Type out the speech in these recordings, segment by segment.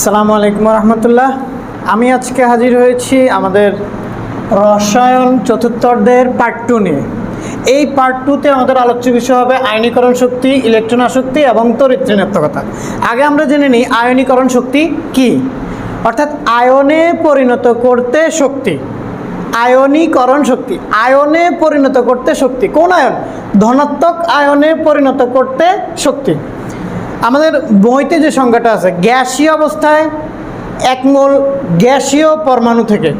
আসসালামু আলাইকুম রহমতুল্লাহ। আমি আজকে হাজির হয়েছি আমাদের রসায়ন চতুর্থদের পার্ট টু নিয়ে। এই পার্ট টুতে আমাদের আলোচ্য বিষয় হবে আয়নীকরণ শক্তি ইলেকট্রন আসক্তি এবং তড়িৎ ঋণাত্মকতা। আগে আমরা জেনে নিই আয়নীকরণ শক্তি কি? অর্থাৎ আয়নে পরিণত করতে শক্তি। আয়নীকরণ শক্তি। আয়নে পরিণত করতে শক্তি। কোন আয়ন? ধনাত্মক আয়নে পরিণত করতে শক্তি। আমাদের বইতে যে সংখ্যাটা আছে, গ্যাসীয় অবস্থায় একমোল গ্যাসীয় পরমাণু থেকে।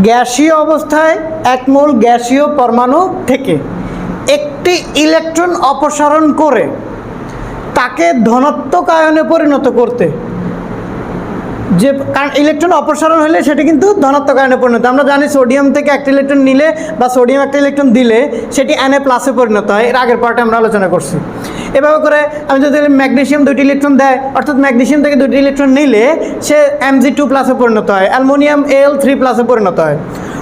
গ্যাসীয় অবস্থায় একমোল গ্যাসীয় পরমাণু থেকে। একটি ইলেকট্রন অপসারণ করে তাকে ধনাত্মক আয়নে পরিণত করতে যে, কারণ ইলেকট্রন অপসারণ হলে সেটা কিন্তু ধনাত্মক আয়নে পরিণত আমরা জানি সোডিয়াম থেকে একটা ইলেকট্রন নিলে বা সোডিয়াম একটা ইলেকট্রন দিলে সেটি অ্যানে প্লাসে পরিণত হয়। এর আগের পার্টে আমরা আলোচনা করছি। এভাবে করে আমি যদি ম্যাগনেশিয়াম দুইটি ইলেকট্রন দেয়, অর্থাৎ ম্যাগনেশিয়াম থেকে দুইটি ইলেকট্রন নিলে সে এমজি টু প্লাসে পরিণত হয় অ্যালমোনিয়াম এল থ্রি প্লাসে পরিণত হয়।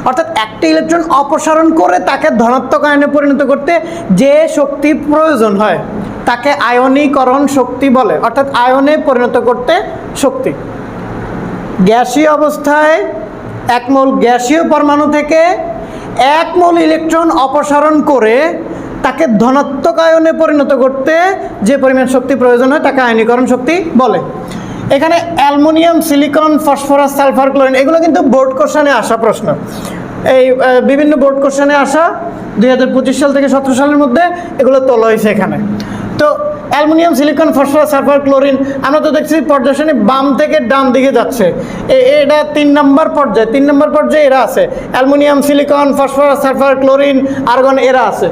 অর্থাৎ একটা ইলেকট্রন অপসারণ করে তাকে ধনাত্মক আয়নে পরিণত করতে যে শক্তি প্রয়োজন হয়, তাকে আয়নীকরণ শক্তি বলে, অর্থাৎ আয়নে পরিণত করতে শক্তি। গ্যাসীয় অবস্থায় এক মোল গ্যাসীয় পরমাণু থেকে এক মোল ইলেকট্রন অপসারণ করে তাকে ধনাত্মক আয়নে পরিণত করতে যে পরিমাণ শক্তি প্রয়োজন হয় তাকে আয়নীকরণ শক্তি বলে। এখানে aluminium, silicon, phosphorus, sulphur, chlorine এগুলো কিন্তু বোর্ড কোশ্চানে আসা প্রশ্ন। এই বিভিন্ন বোর্ড কোশ্চানে আসা দুই হাজার পঁচিশ সাল থেকে সতেরো সালের মধ্যে এগুলো তোলা হয়েছে এখানে। Aluminium, silicon, phosphorus, sulphur, chlorine. আমরা তো দেখছি পর্যায়সারণী বাম থেকে ডান দিকে যাচ্ছে। এ- এটা তিন নম্বর পর্যায়ে। তিন নম্বর পর্যায়ে এরা আছে। Aluminium, silicon, phosphorus, sulphur, chlorine, argon, এরা আছে।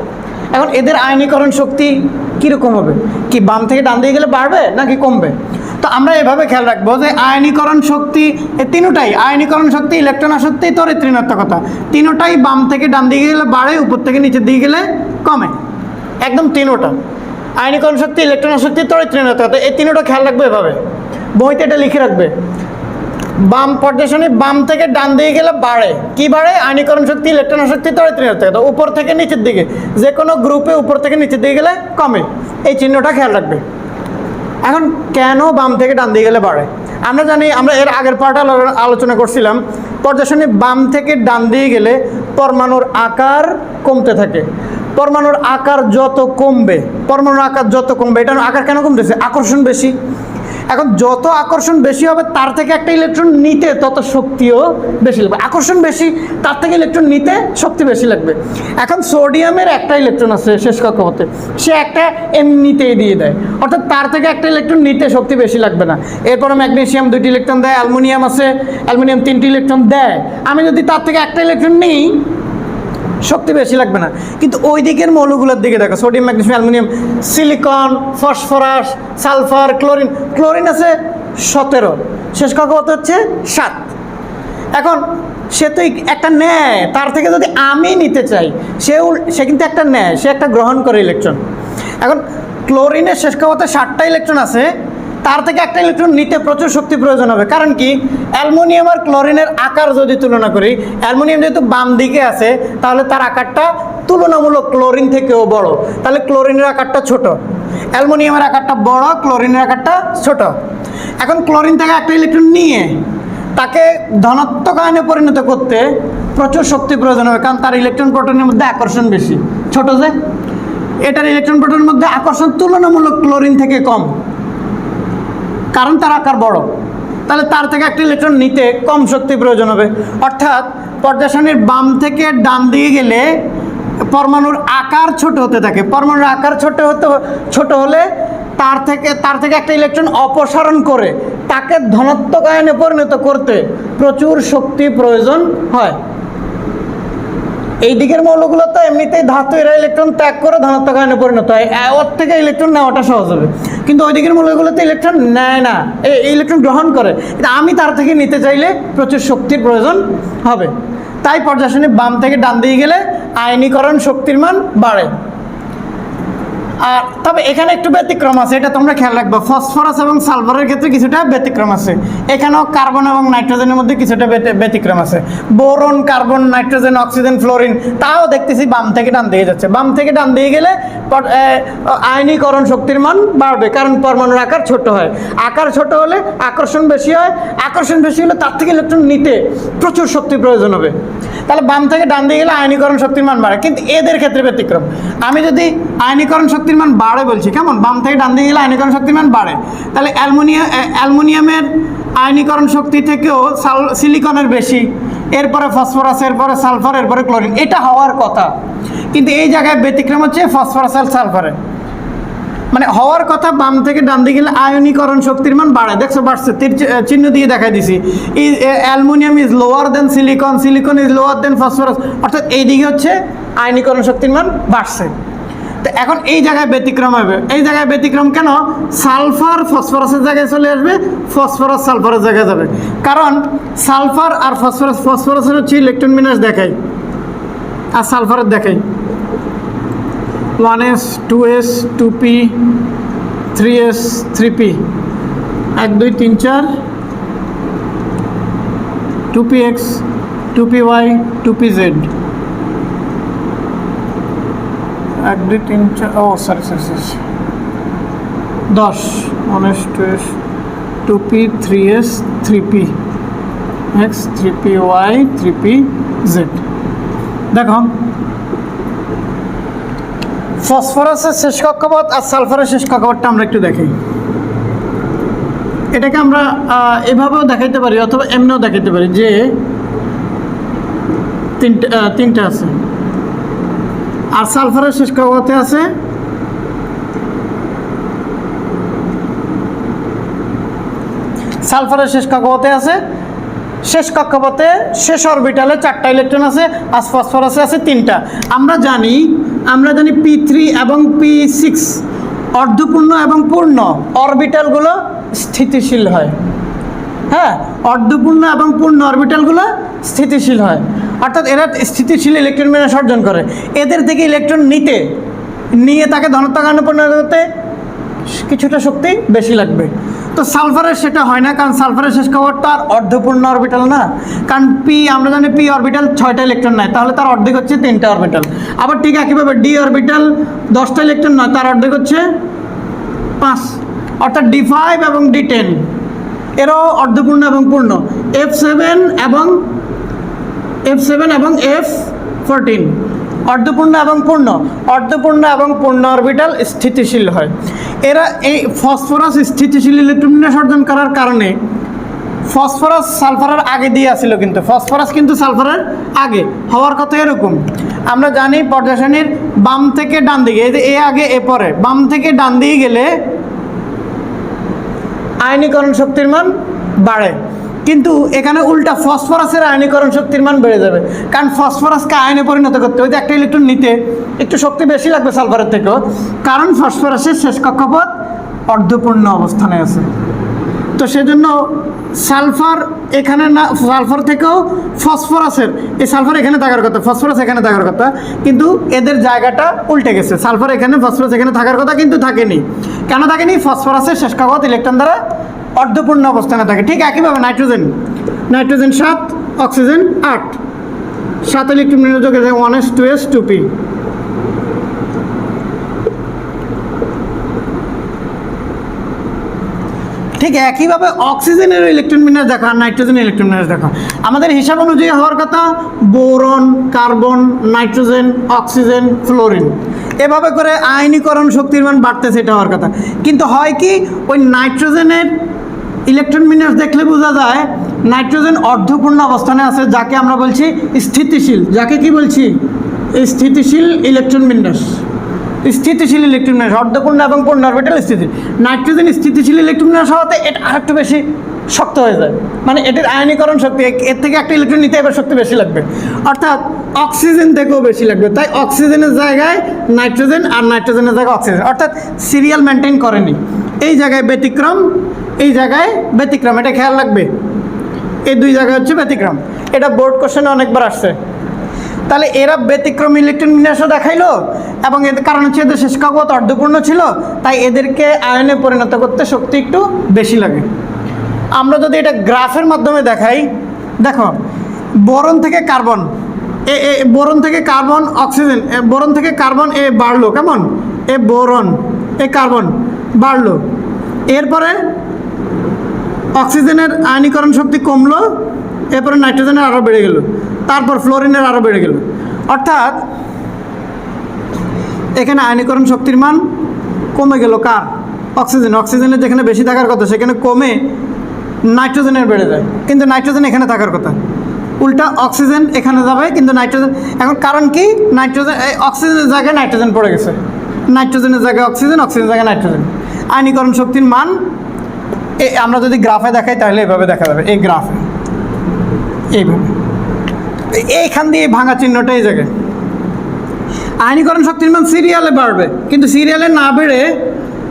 এখন এদের আয়নীকরণ শক্তি কীরকম হবে? কি বাম থেকে ডান দিকে গেলে বাড়বে নাকি কমবে? তো আমরা এভাবে খেয়াল রাখব যে আয়নীকরণ শক্তি এই তিনোটাই। আয়নীকরণ শক্তি, ইলেকট্রন আসক্তি তড়িৎ ঋণাত্মকতা তিনোটাই বাম থেকে ডান দিকে গেলে বাড়ে, উপর থেকে নিচের দিকে গেলে কমে। একদম তিনোটা। আয়নীকরণ শক্তি ইলেকট্রন শক্তি ঋণাত্মকতা এই তিনোটা খেয়াল রাখবে এভাবে। বইতে এটা লিখে রাখবে। বাম পর্যায়সারণী বাম থেকে ডান দিকে গেলে বাড়ে। কি বাড়ে? আয়নীকরণ শক্তি ইলেকট্রন শক্তি ঋণাত্মকতা উপর থেকে নিচের দিকে। যে কোনো গ্রুপে উপর থেকে নিচের দিকে গেলে কমে। এই চিহ্নটা খেয়াল রাখবে। এখন কেন বাম থেকে ডান দিকে গেলে বাড়ে? আমরা জানি, আমরা এর আগের পার্ট আলোচনা করছিলাম পর্যায়সারণী বাম থেকে ডান দিকে গেলে পরমাণুর আকার কমতে থাকে। পরমাণুর আকার যত কমবে, পরমাণুর আকার যত কমবে এটার আকার কেন কমতেছে? আকর্ষণ বেশি। এখন যত আকর্ষণ বেশি হবে, তার থেকে একটা ইলেকট্রন নিতে তত শক্তিও বেশি লাগবে। আকর্ষণ বেশি, তার থেকে ইলেকট্রন নিতে শক্তি বেশি লাগবে। এখন সোডিয়ামের একটা ইলেকট্রন আছে শেষ কক্ষপথে। সে একটা এমনিতেই দিয়ে দেয়। অর্থাৎ তার থেকে একটা ইলেকট্রন নিতে শক্তি বেশি লাগবে না। এরপরে ম্যাগনেসিয়াম দুইটি ইলেকট্রন দেয় অ্যালুমিনিয়াম আছে অ্যালুমিনিয়াম তিনটি ইলেকট্রন দেয়। আমি যদি তার থেকে একটা ইলেকট্রন নিই শক্তি বেশি লাগবে না। কিন্তু ওই দিকের মৌলগুলোর দিকে দেখো, sodium, magnesium, aluminium, silicon, phosphorus, sulphur, chlorine. Chlorine আছে সতেরো, শেষ কক্ষপথ হচ্ছে? সাত। এখন সে তো একটা নেয়, তার থেকে যদি আমি নিতে চাই সেও সে কিন্তু একটা নেয়, সে একটা গ্রহণ করে ইলেকট্রন। এখন ক্লোরিনের শেষ কক্ষপথে ষাটটা ইলেকট্রন আছে তার থেকে একটা ইলেকট্রন নিতে প্রচুর শক্তি প্রয়োজন হবে। কারণ কি? অ্যালুমিনিয়াম আর ক্লোরিনের আকার যদি তুলনা করি, অ্যালুমিনিয়াম যেহেতু বাম দিকে আছে, তাহলে তার আকারটা তুলনামূলক ক্লোরিন থেকেও বড়। তাহলে ক্লোরিনের আকারটা ছোট। অ্যালুমিনিয়ামের আকারটা বড়, ক্লোরিনের আকারটা ছোট। এখন ক্লোরিন থেকে একটা ইলেকট্রন নিয়ে তাকে ধনাত্মক আয়নে পরিণত করতে প্রচুর শক্তি প্রয়োজন হবে, কারণ তার ইলেকট্রন প্রোটনের মধ্যে আকর্ষণ বেশি। ছোট যে, এটার ইলেকট্রন প্রোটনের মধ্যে আকর্ষণ তুলনামূলক ক্লোরিন থেকে কম। কারণ তার আকার বড়। তাহলে তার থেকে একটা ইলেকট্রন নিতে কম শক্তি প্রয়োজন হবে। অর্থাৎ পর্যাসারণীর বাম থেকে ডান দিকে গেলে পরমাণুর আকার ছোট হতে থাকে। পরমাণুর আকার ছোট হতে ছোট হলে তার থেকে তার থেকে একটা ইলেকট্রন অপসারণ করে তাকে ধনাত্মক আয়নে পরিণত করতে প্রচুর শক্তি প্রয়োজন হয়। এই দিকের মৌলগুলো তো এমনিতেই ধাতু এরা ইলেকট্রন ত্যাগ করে ধনাত্মক আয়নে পরিণত হয়। ওর থেকে ইলেকট্রন নেওয়াটা সহজ হবে। কিন্তু ওই দিকের মৌলগুলোতে ইলেকট্রন নেয় না। এই ইলেকট্রন গ্রহণ করে। কিন্তু আমি তার থেকে নিতে চাইলে প্রচুর শক্তির প্রয়োজন হবে। তাই পর্যাশনে বাম থেকে ডান দিয়ে গেলে আয়নীকরণ শক্তির মান বাড়ে। আর তবে এখানে একটু ব্যতিক্রম আছে, এটা তোমরা খেয়াল রাখবে। ফসফরাস এবং সালফারের ক্ষেত্রে কিছুটা ব্যতিক্রম আছে। এখানেও কার্বন এবং নাইট্রোজেনের মধ্যে কিছুটা ব্যতিক্রম আছে। Boron, carbon, nitrogen, oxygen, fluorine, তাও দেখতেছি বাম থেকে ডান দিয়ে যাচ্ছে। বাম থেকে ডান দিয়ে গেলে আয়নীকরণ শক্তির মান বাড়বে, কারণ পরমাণুর আকার ছোট হয়। আকার ছোট হলে আকর্ষণ বেশি হয়। আকর্ষণ বেশি হলে তার থেকে ইলেকট্রন নিতে প্রচুর শক্তি প্রয়োজন হবে। তাহলে বাম থেকে ডান দিয়ে গেলে আয়নীকরণ শক্তির মান বাড়ে। কিন্তু এদের ক্ষেত্রে ব্যতিক্রম। আমি যদি আয়নীকরণ শক্তির মান বাড়ে বলছি, কেমন? বাম থেকে ডান দিয়ে গেলে আয়নীকরণ শক্তির মান বাড়ে। তাহলে অ্যালমোনিয়াম অ্যালমোনিয়ামের আয়নীকরণ শক্তি থেকেও সাল, সিলিকনের বেশি, এরপরে ফসফরাস, এরপরে সালফার, এরপরে ক্লোরিন, এটা হওয়ার কথা। কিন্তু এই জায়গায় ব্যতিক্রম হচ্ছে ফসফরাস আর সালফারে মানে হওয়ার কথা বাম থেকে ডান দিকে গেলে আয়নীকরণ শক্তির মান বাড়ে। দেখছ, বাড়ছে, তীর চিহ্ন দিয়ে দেখাই দিছি। Aluminium is lower than silicon silicon is lower than phosphorus অর্থাৎ এই দিকে হচ্ছে আয়নীকরণ শক্তির মান বাড়ছে। এখন এই জায়গায় ব্যতিক্রম হবে। এই জায়গায় ব্যতিক্রম কেন? সালফার ফসফরাসের জায়গায় চলে আসবে, ফসফরাস সালফারের জায়গায় যাবে। কারণ সালফার আর ফসফরাস, ফসফরাসের হচ্ছে ইলেকট্রন বিন্যাস দেখাই, আর সালফারের দেখাই। One S two S two P three S three P এক, দুই, তিন, চার two P X two P Y two P Z এক, দুই, তিন, চার, ও সরি সরি সরি দশ S two S two P three S three P X three P Y three P Z দেখো। ফসফরাসের শেষ কক্ষপথ আর সালফারের শেষ কক্ষপথটা আমরা একটু দেখি। এটাকে আমরা এভাবেও দেখাইতে পারি অথবা এমনিও দেখাইতে পারি যে তিনটে তিনটে আছে। আর সালফারের শেষ কক্ষপথে আছে সালফারের শেষ কক্ষপথে আছে। শেষ কক্ষপথে শেষ অরবিটালে চারটা ইলেকট্রন আছে আর ফসফরাসে আছে তিনটা। আমরা জানি আমরা জানি পি থ্রি এবং পি সিক্স অর্ধপূর্ণ এবং পূর্ণ অরবিটালগুলো স্থিতিশীল হয়। হ্যাঁ অর্ধপূর্ণ এবং পূর্ণ অরবিটালগুলো স্থিতিশীল হয়। অর্থাৎ এরা স্থিতিশীল ইলেকট্রন বিন্যাস অর্জন করে। এদের থেকে ইলেকট্রন নিতে, নিয়ে তাকে ধনাত্মক পরিণত করতে কিছুটা শক্তি বেশি লাগবে। তো সালফারের সেটা হয় না, কারণ সালফারের শেষ খবরটা আর অর্ধপূর্ণ অরবিটাল না। কারণ পি আমরা জানি পি অরবিটাল ছয়টা ইলেকট্রন নেয়, তাহলে তার অর্ধেক হচ্ছে তিনটা অরবিটাল আবার ঠিক একইভাবে ডি অরবিটাল দশটা ইলেকট্রন নয়, তার অর্ধেক হচ্ছে পাঁচ। অর্থাৎ ডি ফাইভ এবং ডি টেন এরাও অর্ধপূর্ণ এবং পূর্ণ। এফ সেভেন এবং এফ সেভেন এবং এফ ফোরটিন অর্ধপূর্ণ এবং পূর্ণ। অর্ধপূর্ণ এবং পূর্ণ অরবিটাল স্থিতিশীল হয়। এরা এই ফসফরাস স্থিতিশীল ইলেকট্রন অর্জন করার কারণে ফসফরাস সালফারের আগে দিয়ে আসছিল কিন্তু। ফসফরাস কিন্তু সালফারের আগে। হওয়ার কথা এরকম। আমরা জানি পর্যাসানির বাম থেকে ডান দিকে এ আগে, এ পরে। বাম থেকে ডান দিকে গেলে আয়নীকরণ শক্তির মান বাড়ে। কিন্তু এখানে উল্টা ফসফরাসের আয়নীকরণ শক্তির মান বেড়ে যাবে। কারণ ফসফরাসকে আয়নে পরিণত করতে যে একটা ইলেকট্রন নিতে একটু শক্তি বেশি লাগবে সালফারের থেকেও। কারণ ফসফরাসের শেষ কক্ষপথ অর্ধপূর্ণ অবস্থানে আছে। তো সেজন্য সালফার এখানে না, সালফার থেকেও ফসফরাসের, এই সালফার এখানে থাকার কথা, ফসফরাস এখানে থাকার কথা, কিন্তু এদের জায়গাটা উল্টে গেছে। সালফার এখানে, ফসফরাস এখানে থাকার কথা কিন্তু থাকেনি। কেন থাকেনি? ফসফরাসের শেষ কক্ষপথ ইলেকট্রন দ্বারা অর্ধপূর্ণ অবস্থানে থাকে। ঠিক একইভাবে নাইট্রোজেন। নাইট্রোজেন সাত, অক্সিজেন আট। সাত electron নিয়োজক one S two S two P ঠিক একইভাবে অক্সিজেনের ইলেকট্রন বিন্যাস দেখা আর নাইট্রোজেনের ইলেকট্রন বিন্যাস দেখা। আমাদের হিসাব অনুযায়ী হওয়ার কথা, boron, carbon, nitrogen, oxygen, fluorine. এভাবে করে আয়নীকরণ শক্তির মান বাড়তেছে, এটা হওয়ার কথা। কিন্তু হয় কি, ওই নাইট্রোজেনের ইলেকট্রন বিন্যাস দেখলে বোঝা যায়, নাইট্রোজেন অর্ধপূর্ণ অবস্থানে আছে, যাকে আমরা বলছি স্থিতিশীল। যাকে কি বলছি? স্থিতিশীল ইলেকট্রন বিন্যাস স্থিতিশীল ইলেকট্রন বিন্যাস অর্ধপূর্ণ এবং পূর্ণ অরবিটাল স্থিতি নাইট্রোজেন স্থিতিশীল ইলেকট্রন বিন্যাস হওয়াতে এটা আরেকটু বেশি শক্ত হয়ে যায়। মানে এটির আয়নীকরণ শক্তি, এর থেকে একটা ইলেকট্রন নিতে এবার শক্তি বেশি লাগবে। অর্থাৎ অক্সিজেন থেকেও বেশি লাগবে। তাই অক্সিজেনের জায়গায় নাইট্রোজেন আর নাইট্রোজেনের জায়গায় অক্সিজেন অর্থাৎ সিরিয়াল মেনটেন করেনি। এই জায়গায় ব্যতিক্রম, এই জায়গায় ব্যতিক্রম। এটা খেয়াল রাখবে। এই দুই জায়গায় হচ্ছে ব্যতিক্রম। এটা বোর্ড কোশ্চেনে অনেকবার আসছে। তাহলে এরা ব্যতিক্রম ইলেকট্রন বিন্যাসও দেখাইলো এবং এদের কারণ হচ্ছে এদের শেষ কক্ষপথ অর্ধপূর্ণ ছিল, তাই এদেরকে আয়নে পরিণত করতে শক্তি একটু বেশি লাগে। আমরা যদি এটা গ্রাফের মাধ্যমে দেখাই, দেখো, বোরন থেকে কার্বন, এ এ, বোরন থেকে কার্বন, অক্সিজেন বোরন থেকে কার্বন, এ, বাড়লো, কেমন? এ, বোরন, এ, কার্বন, বাড়লো। এরপরে অক্সিজেনের আয়নীকরণ শক্তি কমলো, এরপরে নাইট্রোজেনের আরও বেড়ে গেল, তারপর ফ্লোরিনের আরও বেড়ে গেল। অর্থাৎ, এখানে আয়নীকরণ শক্তির মান কমে গেল কার? অক্সিজেন, অক্সিজেনের যেখানে বেশি থাকার কথা, সেখানে কমে নাইট্রোজেনের বেড়ে যায়। কিন্তু নাইট্রোজেন এখানে থাকার কথা। উল্টা অক্সিজেন এখানে যাবে, কিন্তু নাইট্রোজেন এখন কারণ কি? নাইট্রোজেন অক্সিজেনের জায়গায় নাইট্রোজেন পড়ে গেছে। নাইট্রোজেনের জায়গায় অক্সিজেন, অক্সিজেনের জায়গায় নাইট্রোজেন। আয়নীকরণ শক্তির মান আমরা যদি গ্রাফে দেখাই, তাহলে এভাবে দেখা যাবে, এই গ্রাফে। এইভাবে। এইখান দিয়ে ভাঙা চিহ্নটা এই জায়গায়। আয়নীকরণ শক্তির মান সিরিয়ালে বাড়বে, কিন্তু সিরিয়ালে না বেড়ে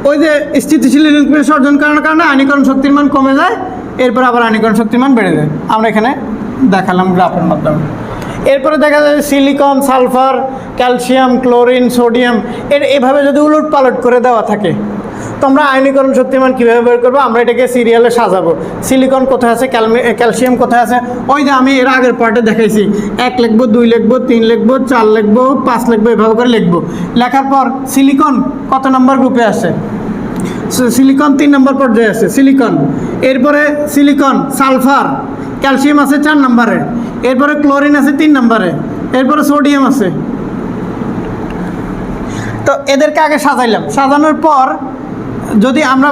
ওই যে স্থিতিশীল নিউক্লিয়াস অর্জন করার কারণে আয়নীকরণ শক্তির মান কমে যায়। এরপর আবার আয়নীকরণ শক্তির মান বেড়ে যায়। আমরা এখানে দেখালাম গ্রাফের মাধ্যমে। এরপরে দেখা যায় silicon, sulphur, calcium, chlorine, sodium, এর এভাবে যদি উলট পালট করে দেওয়া থাকে, তো আমরা শক্তিমান কীভাবে বের করব? আমরা এটাকে সিরিয়ালে সাজাবো। সিলিকন কোথায় আছে? ক্যালসিয়াম কোথায় আছে? ওই যে আমি এর আগের পার্টে দেখাইছি। এক লিখব, দুই লিখব, তিন লিখব, চার লিখব, পাঁচ লিখব, এভাবে করে লিখব। লেখার পর সিলিকন কত নম্বর গ্রুপে আছে সিলিকন তিন নম্বর পর্যায়ে আছে সিলিকন এরপরে সিলিকন সালফার ক্যালসিয়াম আছে চার নম্বরে। এরপরে ক্লোরিন আছে তিন নম্বরে। এরপরে সোডিয়াম আছে। তো এদেরকে আগে সাজাইলাম। সাজানোর পর যদি আমরা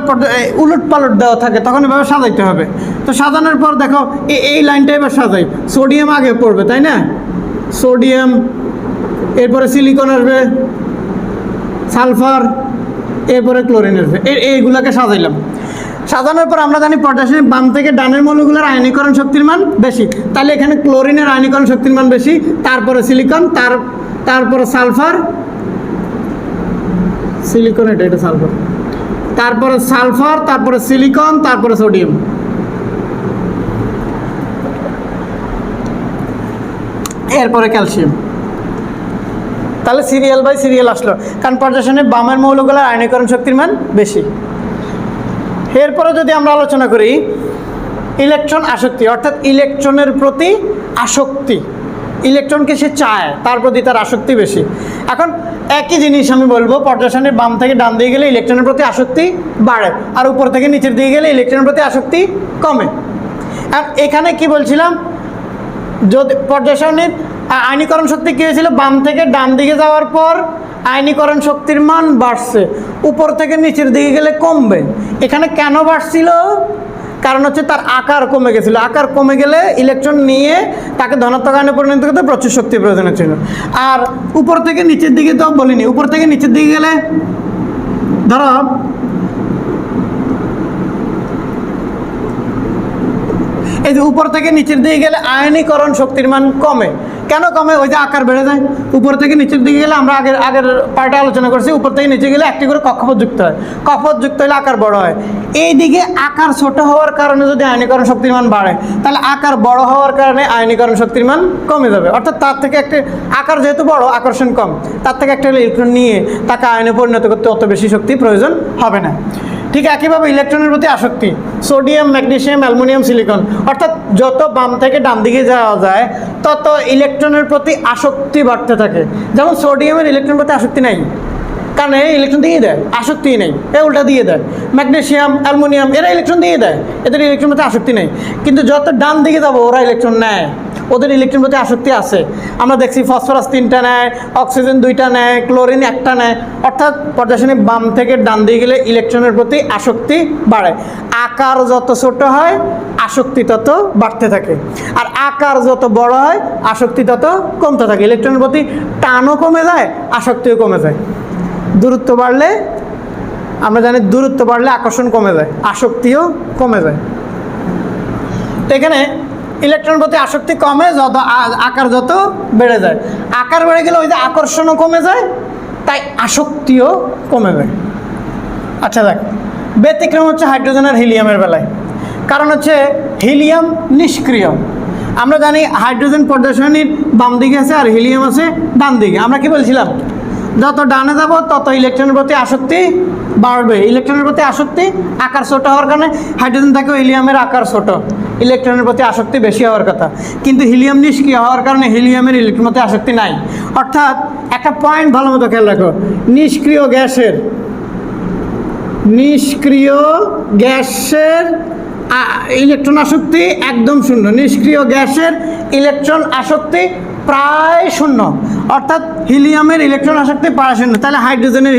উলট পালট দেওয়া থাকে, তখন এভাবে সাজাইতে হবে। তো সাজানোর পর দেখো এই লাইনটা এবার সাজাই। সোডিয়াম আগে পড়বে, তাই না? সোডিয়াম এরপরে সিলিকন আসবে। সালফার এরপরে ক্লোরিনের এইগুলোকে সাজাইলাম। সাজানোর পর আমরা জানি পটাশিয়াম বাম থেকে ডানের মৌলগুলোর আয়নীকরণ শক্তির মান বেশি। তাহলে এখানে ক্লোরিনের আয়নীকরণ শক্তির মান বেশি, তারপরে সিলিকন তার তারপরে সালফার সিলিকন এটা এটা সালফার তারপরে সালফার তারপরে সিলিকন তারপরে সোডিয়াম এরপরে ক্যালসিয়াম তাহলে সিরিয়াল বাই সিরিয়াল আসলো। কারণ পর্যাসনে বামের মৌলগুলোর আয়নীকরণ শক্তির মান বেশি। এরপরে যদি আমরা আলোচনা করি ইলেকট্রন আসক্তি, অর্থাৎ ইলেকট্রনের প্রতি আসক্তি। ইলেকট্রনকে সে চায়, তার প্রতি তার আসক্তি বেশি। এখন একই জিনিস আমি বলব পর্যাসনের বাম থেকে ডান দিয়ে গেলে ইলেকট্রনের প্রতি আসক্তি বাড়ে, আর উপর থেকে নিচের দিকে গেলে ইলেকট্রনের প্রতি আসক্তি কমে। আর এখানে কি বলছিলাম? যদি পর্যায়সারণীর আ- আয়নীকরণ শক্তি কী হয়েছিল? বাম থেকে ডান দিকে যাওয়ার পর আয়নীকরণ শক্তির মান বাড়ছে। উপর থেকে নিচের দিকে গেলে কমবে। এখানে কেন বাড়ছিল? কারণ হচ্ছে তার আকার কমে গেছিল। আকার কমে গেলে ইলেকট্রন নিয়ে তাকে ধনাত্মক আয়নে পরিণত করতে প্রচুর শক্তির প্রয়োজন ছিল আর উপর থেকে নিচের দিকে তো বলিনি। উপর থেকে নিচের দিকে গেলে ধরো এই যে উপর থেকে নিচের দিকে গেলে আয়নীকরণ শক্তির মান কমে। কেন কমে? ওই যে আকার বেড়ে যায়। উপর থেকে নিচের দিকে গেলে আমরা আগের আগের পার্টে আলোচনা করছি, উপর থেকে নিচে গেলে একটি করে কক্ষপথ যুক্ত হয়। কক্ষপথ যুক্ত হলে আকার বড় হয়। এই দিকে আকার ছোট হওয়ার কারণে যদি আয়নীকরণ শক্তির মান বাড়ে, তাহলে আকার বড় হওয়ার কারণে আয়নীকরণ শক্তির মান কমে যাবে। অর্থাৎ তার থেকে একটি আকার যেহেতু বড়, আকর্ষণ কম, তার থেকে একটা ইলেকট্রন নিয়ে তাকে আয়নে পরিণত করতে অত বেশি শক্তি প্রয়োজন হবে না। ঠিক একইভাবে ইলেকট্রনের প্রতি আসক্তি সোডিয়াম ম্যাগনেশিয়াম অ্যালুমিনিয়াম সিলিকন অর্থাৎ যত বাম থেকে ডান দিকে যাওয়া যায়, তত ইলেকট্রনের প্রতি আসক্তি বাড়তে থাকে। যেমন সোডিয়ামের ইলেকট্রনের প্রতি আসক্তি নাই, কারণ এই ইলেকট্রন দিয়ে দেয় আসক্তি নেই, এ উল্টা দিয়ে দেয়। ম্যাগনেশিয়াম অ্যালুমিনিয়াম এরা ইলেকট্রন দিয়ে দেয়, এদের ইলেকট্রন প্রতি আসক্তি নেই। কিন্তু যত ডান দিকে যাব, ওরা ইলেকট্রন নেয়। ওদের ইলেকট্রন প্রতি আসক্তি আছে। আমরা দেখছি ফসফরাস তিনটা নেয় অক্সিজেন দুইটা নেয় ক্লোরিন একটা নেয়। অর্থাৎ পর্যাসনে বাম থেকে ডান দিয়ে গেলে ইলেকট্রনের প্রতি আসক্তি বাড়ে। আকার যত ছোট হয়, আসক্তি তত বাড়তে থাকে। আর আকার যত বড় হয়, আসক্তি তত কমতে থাকে। ইলেকট্রনের প্রতি টানও কমে যায়, আসক্তিও কমে যায়। দূরত্ব বাড়লে, আমরা জানি দূরত্ব বাড়লে আকর্ষণ কমে যায়, আসক্তিও কমে যায়। এখানে ইলেকট্রন প্রতি আসক্তি কমে, যত আকার যত বেড়ে যায়। আকার বেড়ে গেলে ওই যে আকর্ষণও কমে যায়, তাই আসক্তিও কমে যায়। আচ্ছা দেখ, ব্যতিক্রম হচ্ছে হাইড্রোজেন আর হিলিয়ামের বেলায়। কারণ হচ্ছে হিলিয়াম নিষ্ক্রিয়। আমরা জানি হাইড্রোজেন পর্যায়সারণীর বাম দিকে আছে আর হিলিয়াম আছে ডান দিকে আমরা কি বলছিলাম? যত ডানে যাব, তত ইলেকট্রনের প্রতি আসক্তি বাড়বে। ইলেকট্রনের প্রতি আসক্তি আকার ছোট হওয়ার কারণে হাইড্রোজেন থাকে হিলিয়ামের আকার ছোট। ইলেকট্রনের প্রতি আসক্তি বেশি হওয়ার কথা। কিন্তু হিলিয়াম নিষ্ক্রিয় হওয়ার কারণে হিলিয়ামের ইলেকট্রনের প্রতি আসক্তি নাই। অর্থাৎ একটা পয়েন্ট ভালো মতো খেয়াল রাখো। নিষ্ক্রিয় গ্যাসের নিষ্ক্রিয় গ্যাসের ইলেকট্রন আসক্তি একদম শূন্য, নিষ্ক্রিয় গ্যাসের ইলেকট্রন আসক্তি প্রায় শূন্য। অর্থাৎ হিলিয়ামের ইলেকট্রন আসক্তি প্রায় শূন্য, তাহলে হাইড্রোজেনের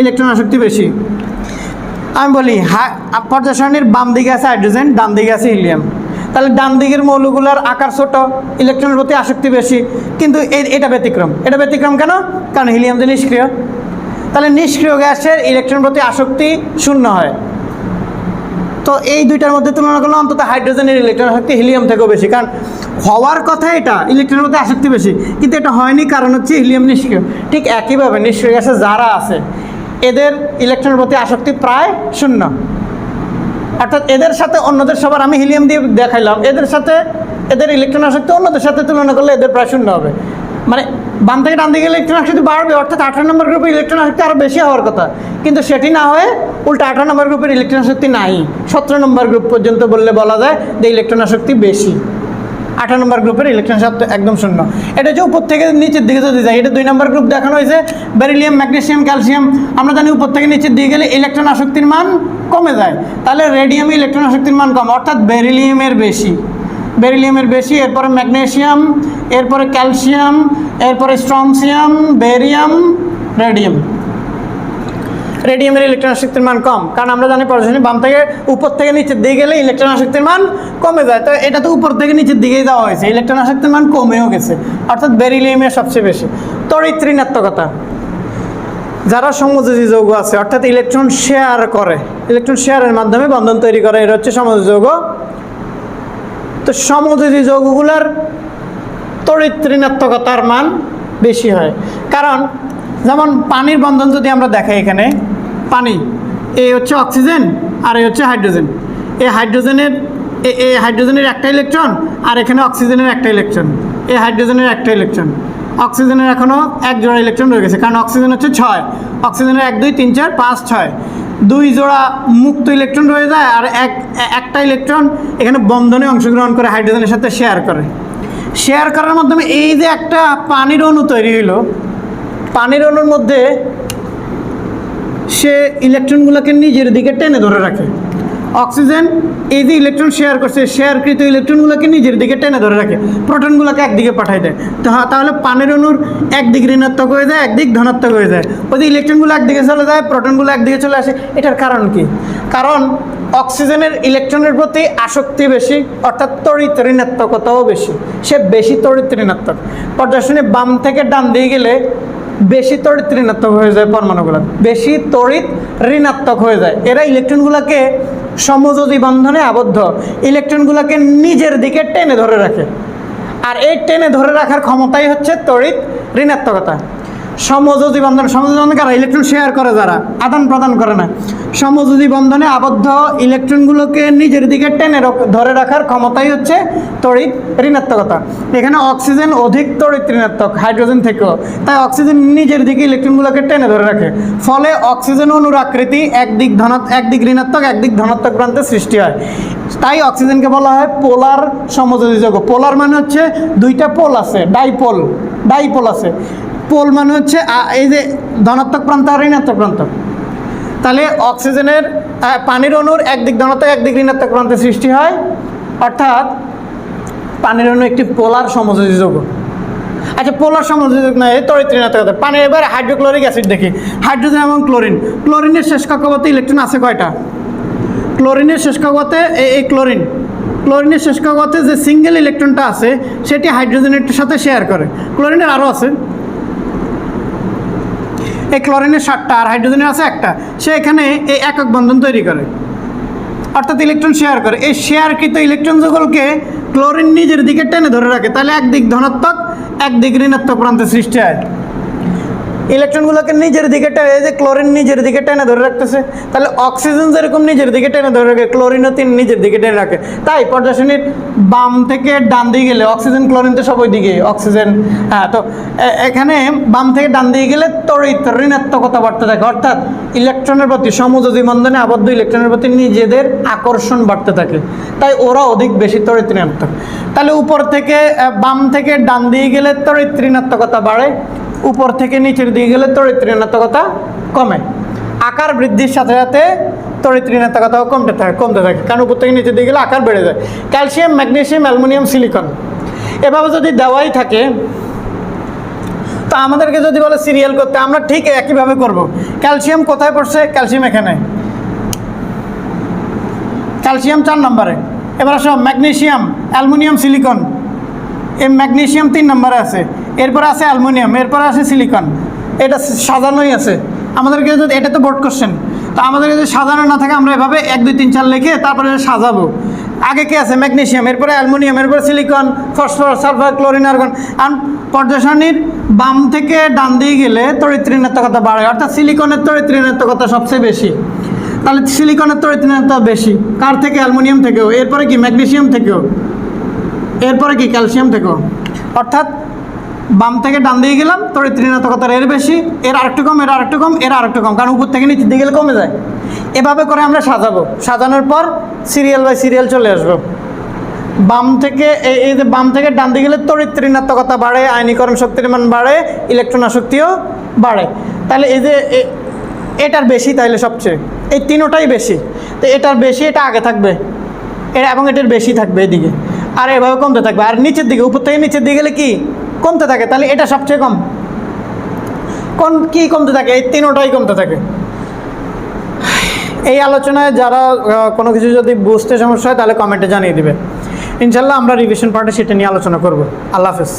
ইলেকট্রন আসক্তি বেশি। আমি বলি পর্যায় সারণীর বাম দিকে আছে হাইড্রোজেন, ডান দিকে আছে হিলিয়াম। তাহলে ডান দিকের মৌলগুলোর আকার ছোট, ইলেকট্রনের প্রতি আসক্তি বেশি, কিন্তু এটা ব্যতিক্রম। এটা ব্যতিক্রম কেন? কারণ হিলিয়াম তো নিষ্ক্রিয়। তাহলে নিষ্ক্রিয় গ্যাসের ইলেকট্রন প্রতি আসক্তি শূন্য হয়। তো এই দুইটার মধ্যে তুলনা করলে অন্তত হাইড্রোজেনের ইলেকট্রন আসক্তি হিলিয়াম থেকেও বেশি। কারণ হওয়ার কথা এটা, ইলেকট্রনের মধ্যে আসক্তি বেশি। কিন্তু এটা হয়নি, কারণ হচ্ছে হিলিয়াম নিষ্ক্রিয়। ঠিক একইভাবে নিষ্ক্রিয় গ্যাসে যারা আছে, এদের ইলেকট্রনের প্রতি আসক্তি প্রায় শূন্য। অর্থাৎ এদের সাথে অন্যদের সবার আমি হিলিয়াম দিয়ে দেখাইলাম, এদের সাথে, এদের ইলেকট্রন আসক্তি অন্যদের সাথে তুলনা করলে এদের প্রায় শূন্য হবে। মানে বাম থেকে ডান দিকে ইলেকট্রন আসক্তি বাড়বে, অর্থাৎ আঠারো নম্বর গ্রুপের ইলেকট্রন আসক্তি আরও বেশি হওয়ার কথা। কিন্তু সেটি না হয়ে উল্টা আঠারো নম্বর গ্রুপের ইলেকট্রন আসক্তি নাই। সতেরো নম্বর গ্রুপ পর্যন্ত বললে বলা যায় যে ইলেকট্রন আসক্তি বেশি। আঠারো নম্বর গ্রুপের ইলেকট্রন আসক্তি একদম শূন্য। এটা হচ্ছে উপর থেকে নিচের দিকে যদি যায় এটা দুই নম্বর গ্রুপ দেখানো হয়েছে বেরিলিয়াম ম্যাগনেশিয়াম ক্যালসিয়াম আমরা জানি উপর থেকে নিচের দিকে গেলে ইলেকট্রন আসক্তির মান কমে যায়। তাহলে রেডিয়ামে ইলেকট্রন আসক্তির মান কম, অর্থাৎ বেরিলিয়ামের বেশি। বেরিলিয়ামের বেশি, এরপরে ম্যাগনেসিয়াম এরপরে ক্যালসিয়াম, এরপরে স্ট্রনসিয়াম, বেরিয়াম, রেডিয়াম। রেডিয়ামের ইলেকট্রন আসক্তির মান কম, কারণ আমরা জানি পড়াশোনা বাম থেকে উপর থেকে নিচের দিকে গেলে ইলেকট্রন আসক্তির মান কমে যায়। তো এটা তো উপর থেকে নিচের দিকেই দেওয়া হয়েছে, ইলেকট্রন আসক্তির মান কমেও গেছে, অর্থাৎ বেরিলিয়ামের সবচেয়ে বেশি। তড়িৎ ঋণাত্মকতা। যারা সমযোজী যৌগ আছে, অর্থাৎ ইলেকট্রন শেয়ার করে, ইলেকট্রন শেয়ারের মাধ্যমে বন্ধন তৈরি করে এটা হচ্ছে সমযোজী যৌগ তো সমযোজী যৌগগুলোর তড়িৎ মান বেশি হয়। কারণ যেমন পানির বন্ধন যদি আমরা দেখাই এখানে, পানি, এ হচ্ছে অক্সিজেন আর এ হচ্ছে হাইড্রোজেন। এই হাইড্রোজেনের এ- হাইড্রোজেনের একটা ইলেকট্রন আর এখানে অক্সিজেনের একটা ইলেকট্রন। এ হাইড্রোজেনের একটা ইলেকট্রন। অক্সিজেনের এখনও এক জোড়া ইলেকট্রন রয়ে গেছে, কারণ অক্সিজেন হচ্ছে ছয়। অক্সিজেনের এক, দুই, তিন, চার, পাঁচ, ছয়। দুই জোড়া মুক্ত ইলেকট্রন রয়ে যায় আর এক, একটা ইলেকট্রন এখানে বন্ধনে অংশগ্রহণ করে হাইড্রোজেনের সাথে শেয়ার করে। শেয়ার করার মাধ্যমে এই যে একটা পানির অণু তৈরি হইল, পানির অণুর মধ্যে সে ইলেকট্রনগুলোকে নিজের দিকে টেনে ধরে রাখে। অক্সিজেন, এই যে ইলেকট্রন শেয়ার করছে শেয়ারকৃত ইলেকট্রনগুলোকে নিজের দিকে টেনে ধরে রাখে। প্রোটনগুলোকে একদিকে পাঠায় দেয়। তা- তাহলে পানির অণুর একদিক ঋণাত্মক হয়ে যায়, একদিক ধনাত্মক হয়ে যায়। ওই যে ইলেকট্রনগুলো একদিকে চলে যায় প্রোটনগুলো একদিকে চলে আসে, এটার কারণ কি? কারণ অক্সিজেনের ইলেকট্রনের প্রতি আসক্তি বেশি, অর্থাৎ তড়িৎ ঋণাত্মকতাও বেশি। সে বেশি তড়িৎ ঋণাত্মক। পর্যাশনে বাম থেকে ডান দিয়ে গেলে বেশি তড়িৎ ঋণাত্মক হয়ে যায় পরমাণুগুলো। বেশি তড়িৎ ঋণাত্মক হয়ে যায়। এরা ইলেকট্রনগুলোকে সমযোজী বন্ধনে আবদ্ধ। ইলেকট্রনগুলোকে নিজের দিকে টেনে ধরে রাখে। আর এই টেনে ধরে রাখার ক্ষমতাই হচ্ছে তড়িৎ ঋণাত্মকতা। সমযোজী বন্ধন সমযোজী কারা? ইলেকট্রন শেয়ার করে যারা। আদান প্রদান করে না। সমযোজী বন্ধনে আবদ্ধ ইলেকট্রনগুলোকে নিজের দিকে টেনে ধরে রাখার ক্ষমতাই হচ্ছে তড়িৎ ঋণাত্মকতা। এখানে অক্সিজেন অধিক তড়িৎ ঋণাত্মক, হাইড্রোজেন থেকেও। তাই অক্সিজেন নিজের দিকে ইলেকট্রনগুলোকে টেনে ধরে রাখে। ফলে অক্সিজেন অনুর আকৃতি একদিক ধনাত্মক একদিক ঋণাত্মক, একদিক ধনাত্মক প্রান্তে সৃষ্টি হয়। তাই অক্সিজেনকে বলা হয় পোলার সমযোজী যৌগ। পোলার মানে হচ্ছে দুইটা পোল আছে, ডাইপোল। ডাইপোল আছে। পোল মানে হচ্ছে এই যে ধনাত্মক প্রান্ত আর ঋণাত্মক প্রান্ত। তাহলে অক্সিজেনের পানির অণুর একদিক ধনাত্মক, একদিক ঋণাত্মক প্রান্তে সৃষ্টি হয়। অর্থাৎ পানির অণু একটি পোলার সমযোজী আচ্ছা পোলার সমযোজী যৌগ নয় এই তড়িৎ ঋণাত্মকতা পানি এবার হাইড্রোক্লোরিক অ্যাসিড দেখি। হাইড্রোজেন এবং ক্লোরিন। ক্লোরিনের শেষ কক্ষপথে ইলেকট্রন আছে কয়টা? ক্লোরিনের শেষ কক্ষপথে এই- এই ক্লোরিন। ক্লোরিনের শেষ কক্ষপথে যে সিঙ্গেল ইলেকট্রনটা আছে, সেটি হাইড্রোজেনের সাথে শেয়ার করে। ক্লোরিনের আরও আছে। এই ক্লোরিনের সাতটা আর হাইড্রোজেনের আছে একটা। সে এখানে এই একক বন্ধন তৈরি করে। অর্থাৎ ইলেকট্রন শেয়ার করে। এই শেয়ারকৃত ইলেকট্রন যুগলকে ক্লোরিন নিজের দিকে টেনে ধরে রাখে। তাহলে একদিক ধনাত্মক, একদিক ঋণাত্মক প্রান্তে সৃষ্টি হয়। ইলেকট্রনগুলোকে নিজের দিকে টেনে, এই যে ক্লোরিন নিজের দিকে টেনে ধরে রাখতেছে, তাহলে অক্সিজেন যেরকম নিজের দিকে টেনে ধরে রাখে, ক্লোরিনও তিন নিজের দিকে টেনে রাখে। তাই পর্যাশনির বাম থেকে ডান দিকে গেলে অক্সিজেন, ক্লোরিন তো সব ওই দিকে, অক্সিজেন হ্যাঁ তো এখানে বাম থেকে ডান দিকে গেলে তড়িৎ ঋণাত্মকতা বাড়তে থাকে। অর্থাৎ ইলেকট্রনের প্রতি সমযোজী বন্ধনে আবদ্ধ ইলেকট্রনের প্রতি নিজেদের আকর্ষণ বাড়তে থাকে। তাই ওরা অধিক বেশি তড়িৎ ঋণাত্মক। তাহলে উপর থেকে বাম থেকে ডান দিকে গেলে তড়িৎ ঋণাত্মকতা বাড়ে। উপর থেকে নিচের দিকে গেলে তড়িৎ ঋণাত্মকতা কমে। আকার বৃদ্ধির সাথে সাথে তড়িৎ ঋণাত্মকতাও কমতে থাকে কমতে থাকে। কারণ উপর থেকে নিচের দিকে গেলে আকার বেড়ে যায়। ক্যালসিয়াম, ম্যাগনেসিয়াম, অ্যালুমিনিয়াম, সিলিকন এভাবে যদি দেওয়াই থাকে, তো আমাদেরকে যদি বলে সিরিয়াল করতে, আমরা ঠিক একইভাবে করব। ক্যালসিয়াম কোথায় পড়ছে? ক্যালসিয়াম এখানে। ক্যালসিয়াম চার নম্বরে। এবার আসো ম্যাগনেশিয়াম অ্যালুমিনিয়াম, সিলিকন। এই ম্যাগনেশিয়াম তিন নম্বরে আছে। এরপরে আছে অ্যালুমিনিয়াম, এরপরে আছে সিলিকন। এটা সাজানোই আছে। আমাদেরকে যদি এটা তো বোর্ড কোশ্চেন তো আমাদেরকে যদি সাজানো না থাকে, আমরা এভাবে এক, দুই, তিন, চার লিখে তারপরে সাজাবো। আগে কি আছে? ম্যাগনেশিয়াম এরপরে অ্যালুমিনিয়াম, এরপরে silicon, phosphorus, sulphur, chlorine, argon. আর পর্যাসারণীর বাম থেকে ডান দিয়ে গেলে তড়িৎ ঋণাত্মকতা বাড়ে। অর্থাৎ সিলিকনের তড়িৎ ঋণাত্মকতা সবচেয়ে বেশি। তাহলে সিলিকনের তড়িৎ ঋণাত্মকতা বেশি। কার থেকে? অ্যালুমিনিয়াম থেকেও। এরপরে কি? ম্যাগনেশিয়াম থেকেও। এরপরে কি? ক্যালসিয়াম থেকেও। অর্থাৎ বাম থেকে ডান দিয়ে গেলাম তড়িৎ ঋণাত্মকতার এর বেশি, এর আরেকটু কম, এর আরেকটু কম, এর আরেকটু কম, কারণ উপর থেকে নিচে দিয়ে গেলে কমে যায়। এভাবে করে আমরা সাজাবো। সাজানোর পর সিরিয়াল বাই সিরিয়াল চলে আসব। বাম থেকে, এই যে বাম থেকে ডান দিকে গেলে তড়িৎ ঋণাত্মকতা বাড়ে, আয়নীকরণ শক্তির মান বাড়ে ইলেকট্রন আসক্তিও বাড়ে। তাহলে এই যে এটার বেশি তাইলে সবচেয়ে, এই তিনোটাই বেশি। তো এটার বেশি, এটা আগে থাকবে। এটা এবং এটার বেশি থাকবে এদিকে। আর এভাবে কমতে থাকবে। আর নিচের দিকে, উপর থেকে নিচের দিকে গেলে কি? কমতে থাকে, তাহলে এটা সবচেয়ে কম। কোন কী কমতে থাকে? এই তিনোটাই কমতে থাকে। এই আলোচনায় যারা কোনো কিছু যদি বুঝতে সমস্যা হয়, তাহলে কমেন্টে জানিয়ে দেবে। ইনশাল্লাহ আমরা রিভিশন পার্টে সেটা নিয়ে আলোচনা করব। আল্লাহ হাফেজ।